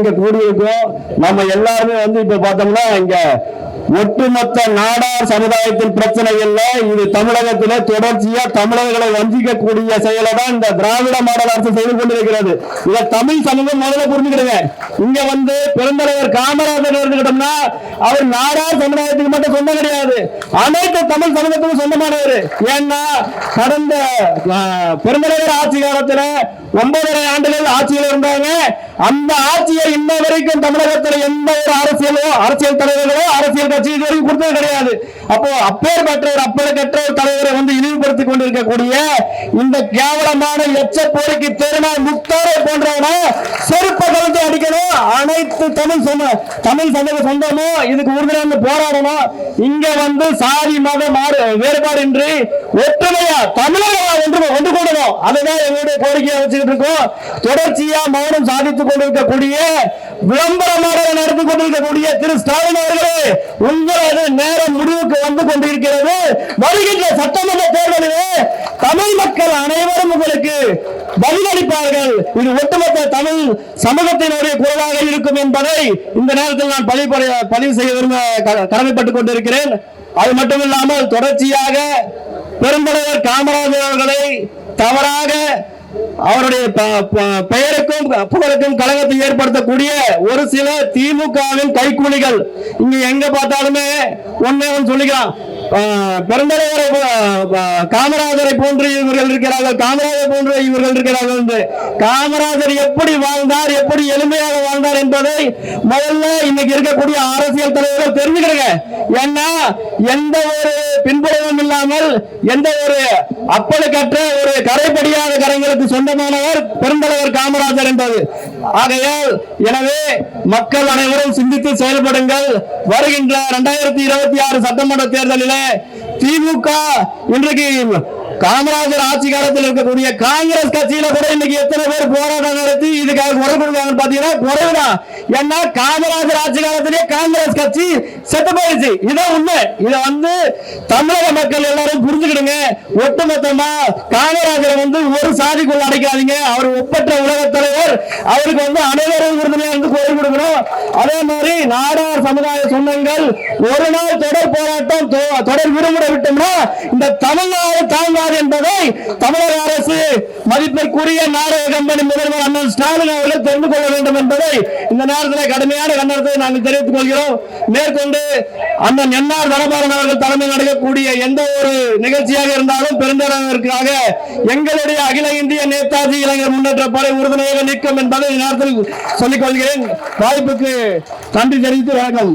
இங்க கூடியிருக்கோம். நம்ம எல்லாருமே வந்து இப்ப பார்த்தோம்னா இங்க ஒட்டுமொத்த நாடார் சமுதாயத்தின் பிரச்சனை இல்ல இது தமிழகத்திலே தொடர்ச்சியா தமிழர்களை வஞ்சிக்கக்கூடிய செயலை தான் இந்த திராவிட மாடல் அரசு செய்து கொண்டிருக்கிறது. இதை தமிழ் சமூகம் முதல்ல புரிஞ்சுக்கிடுங்க. இங்க வந்து பெருந்தலைவர் காமராஜர் இருந்துகிட்டோம்னா அவர் நாடார் சமுதாயத்துக்கு மட்டும் சொந்தம் கிடையாது. அனைத்து தமிழ் சமூகத்துக்கும் சொந்தமானவர். ஏன்னா கடந்த பெருந்தலைவர் ஆட்சி காலத்துல ஒன்பதரை ஆண்டுகள் ஆட்சியில் இருந்தாங்க. அந்த ஆட்சியை இன்ன வரைக்கும் தமிழகத்தில் எந்த ஒரு அரசியலோ அரசியல் தலைவர்களோ அரசியல் வச்சு இது வரைக்கும் கொடுத்தது கிடையாது. அப்போ அப்பேற்பட்ட ஒரு அப்பேற்பட்ட ஒரு தலைவரை வந்து இழிவுபடுத்திக் கொண்டிருக்கக்கூடிய இந்த கேவலமான எச்ச போருக்கு தெருமா முக்தாரை போன்றவனை செருப்ப கலந்து அடிக்கணும் அனைத்து தமிழ் சொந்த தமிழ் சமூக சொந்தமும் இதுக்கு உறுதியாக போராடணும் இங்க வந்து சாதி மத மாறு வேறுபாடு இன்றி ஒற்றுமையா தமிழர்களா ஒன்று ஒன்று கூடணும். அதுதான் எங்களுடைய கோரிக்கையை வச்சுக்கிட்டு இருக்கோம். தொடர்ச்சியா மௌனம் சாதித்துக் கொண்டிருக்கக்கூடிய விளம்பரமாக நடத்தி கொண்டிருக்கக்கூடிய திரு ஸ்டாலின் அவர்களே உங்களது நேரம் முடிவுக்கு வந்து கொண்டிருக்கிறது. வருகின்ற சட்டமன்ற தேர்தலிலே தமிழ் மக்கள் அனைவரும் உங்களுக்கு பதிலளிப்பார்கள். இது ஒட்டுமொத்த தமிழ் சமூகத்தினுடைய குரலாக இருக்கும் என்பதை இந்த நேரத்தில் நான் பதிவு பதிவு செய்ய விரும்ப க- கடமைப்பட்டுக் கொண்டிருக்கிறேன். அது மட்டுமில்லாமல் தொடர்ச்சியாக பெருந்தலைவர் காமராஜர் அவர்களை தவறாக அவருடைய பெயருக்கும் புகழுக்கும் கழகத்தை ஏற்படுத்தக்கூடிய ஒரு சில திமுகவின் கைக்கூலிகள். இங்க எங்க பார்த்தாலுமே ஒன்னே ஒன்று சொல்லிக்கலாம். பெருந்தலைவரை காமராஜரை போன்று இவர்கள் இருக்கிறார்கள். காமராஜர் போன்று இவர்கள் இருக்கிறார்கள் என்று. காமராஜர் எப்படி வாழ்ந்தார் எப்படி எளிமையாக வாழ்ந்தார் என்பதை முதல்ல இன்னைக்கு இருக்கக்கூடிய அரசியல் தலைவர்கள் தெரிஞ்சுக்கிறங்க. ஏன்னா எந்த ஒரு பின்பு இல்லாமல் எந்த ஒரு அப்பழுக்கற்ற ஒரு கரைப்படியாத கரைகளுக்கு சொந்தமானவர் பெருந்தலைவர் காமராஜர் என்பது. ஆகையால் எனவே மக்கள் அனைவரும் சிந்தித்து செயல்படுங்கள். வருகின்ற இரண்டாயிரத்தி இருபத்தி ஆறு சட்டமன்ற தேர்தலில் திமுக இன்றைக்கு காமராஜர் ஆட்சி காலத்தில் இருக்கக்கூடிய காங்கிரஸ் கட்சியில கூட இன்னைக்கு எத்தனை பேர் போராட்டம் நடத்தி இதுக்காக குரல் கொடுக்காங்கன்னு பாத்தீங்கன்னா குறைவுதான். ஏன்னா காமராஜர் ஆட்சி காலத்திலே காங்கிரஸ் கட்சி செத்து போயிடுச்சு. இதான் உண்மை. இதை வந்து தமிழக மக்கள் எல்லாரும் புரிஞ்சுக்கிடுங்க. ஒட்டுமொத்தமா காமராஜரை வந்து ஒரு சாதிக்குள்ள அடைக்காதீங்க. அவர் ஒப்பற்ற உலக தலைவர். அவருக்கு வந்து அனைவரும் உறுதுணையா வந்து குரல் கொடுக்கணும். அதே மாதிரி நாடார் சமுதாய சொந்தங்கள் ஒரு நாள் தொடர் போராட்டம் தொ- தொடர் விடுமுறை விட்டோம்னா இந்த தமிழ்நாடு தாங்க தமிழக அரசு மதிப்பிற்குரிய நாடக கம்பெனி முதல்வர் அண்ணன் ஸ்டாலின் அவர்கள் தெரிந்து கொள்ள வேண்டும் என்பதை இந்த நேரத்தில் கடுமையான கண்டனத்தை நாங்கள் தெரிவித்துக் கொள்கிறோம். மேற்கொண்டு அண்ணன் என்ஆர் தனபாரன் அவர்கள் தலைமை நடக்கக்கூடிய எந்த ஒரு நிகழ்ச்சியாக இருந்தாலும் பெருந்தளவிற்காக எங்களுடைய அகில இந்திய நேதாஜி இளைஞர் முன்னேற்ற படை உறுதுணையாக நிற்கும் என்பதை நேரத்தில் சொல்லிக் கொள்கிறேன். வாய்ப்புக்கு நன்றி தெரிவித்து வணக்கம்.